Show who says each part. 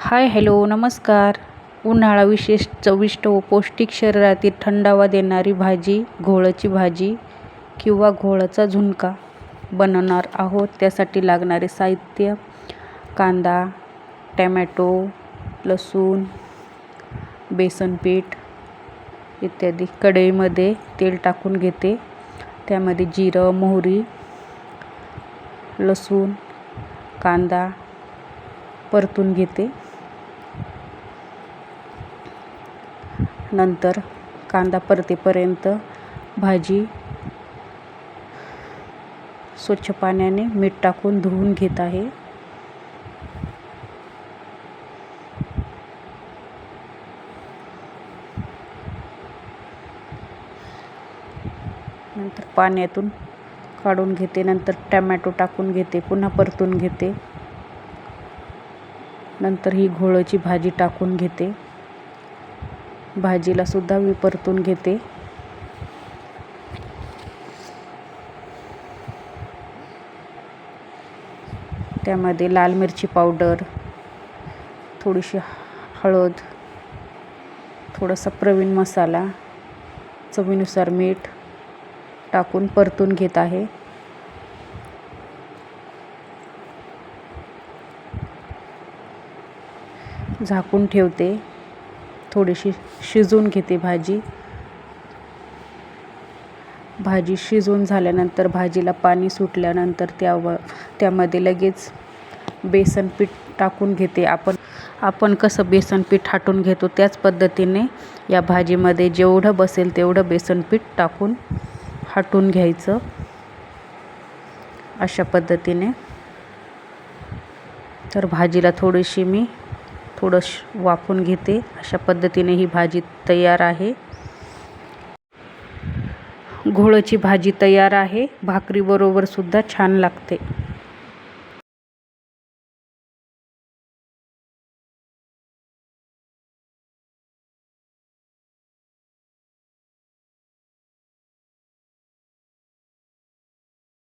Speaker 1: Hi hello नमस्कार. उन्हाळा विशेष चविष्ट व पौष्टिक शरीरातील थंडावा देणारी भाजी घोळची भाजी किंवा घोळचा झुणका बनवणार आहोत. त्यासाठी लागणारे साहित्य कांदा टॅमॅटो लसूण बेसन पीठ इत्यादी कढईमध्ये तेल टाकून घेते. त्यामध्ये जिरं मोहरी लसूण कांदा परतून घेते. नंतर कांदा परतेपर्यंत भाजी स्वच्छ पाण्याने मीठ टाकून धुवून घेत आहे. नंतर पाण्यातून काढून घेते. नंतर टमॅटो टाकून घेते. पुन्हा परतून घेते. नंतर ही घोळची भाजी टाकून घेते. भाजीला सुद्धा मी परतून घेते. त्यामध्ये लाल मिरची पावडर थोडीशी हळद थोडासा प्रवीण मसाला चवीनुसार मीठ टाकून परतून घेत आहे. झाकून ठेवते. थोडीशी शिजवून घेते भाजी. भाजी शिजवून झाल्यानंतर भाजीला पाणी सुटल्यानंतर त्यावर त्यामध्ये लगेच बेसन पीठ टाकून घेते. आपण आपण कसं बेसन पीठ हाटून घेतो त्याच पद्धतीने या भाजीमध्ये जेवढं बसेल तेवढं बेसन पीठ टाकून हाटून घ्यायचं. अशा पद्धतीने. तर भाजीला थोडीशी मी थोडं वाफून घेते. अशा पद्धतीने ही भाजी तयार आहे. घोळची भाजी तयार आहे. भाकरीबरोबर सुद्धा छान लागते.